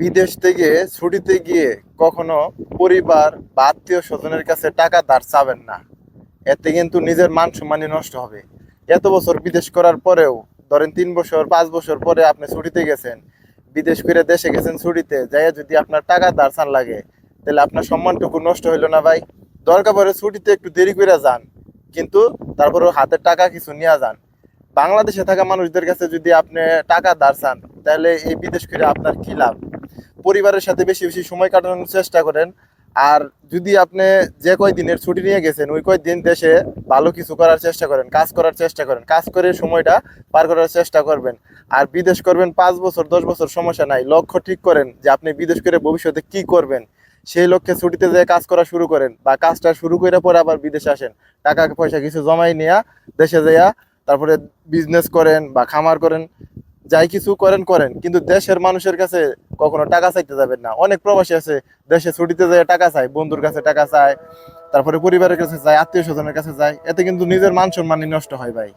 বিদেশ থেকে ছুটিতে গিয়ে কখনো পরিবার বা আত্মীয় স্বজনের কাছে টাকা ধার চাবেন না। এতে কিন্তু নিজের মান সম্মানই নষ্ট হবে। এত বছর বিদেশ করার পরেও, ধরেন তিন বছর, পাঁচ বছর পরে আপনি ছুটিতে গেছেন, বিদেশ করে দেশে গেছেন ছুটিতে যাই যদি আপনার টাকা ধার চান লাগে, তাহলে আপনার সম্মানটুকু নষ্ট হইল না ভাই। দরকার পড়ে ছুটিতে একটু দেরি করে যান, কিন্তু তারপরে হাতের টাকা কিছু নিয়ে যান। বাংলাদেশে থাকা মানুষদের কাছে যদি আপনি টাকা ধার চান, তাহলে এই বিদেশ করে আপনার কি লাভ? পরিবারের সাথে বেশি বেশি সময় কাটানোর চেষ্টা করেন। আর যদি আপনি যে কয় দিনের ছুটি নিয়ে গেছেন, ওই কয় দিন দেশে ভালো কিছু করার চেষ্টা করেন, কাজ করার চেষ্টা করেন, কাজ করে সময়টা পার করার চেষ্টা করবেন। আর বিদেশ করবেন পাঁচ বছর, দশ বছর সমস্যা নাই, লক্ষ্য ঠিক করেন যে আপনি বিদেশ করে ভবিষ্যতে কি করবেন। সেই লক্ষ্যে ছুটিতে যেয়ে কাজ করা শুরু করেন বা কাজটা শুরু করে পরে আবার বিদেশে আসেন, টাকা পয়সা কিছু জমাই নিয়ে দেশে যাইয়া তারপরে বিজনেস করেন বা খামার করেন। যাই কিছু করেন করেন। কিন্তু দেশের মানুষের কাছে কখনো টাকা চাইতে যাবেন না। অনেক প্রবাসী আছে, দেশে ছুটিতে যায় টাকা চায়, বন্ধুর কাছে টাকা চায়, তারপরে পরিবারের কাছে যায় আত্মীয় স্বজনের কাছে যায় এতে কিন্তু নিজের মান সম্মানই নষ্ট হয় ভাই।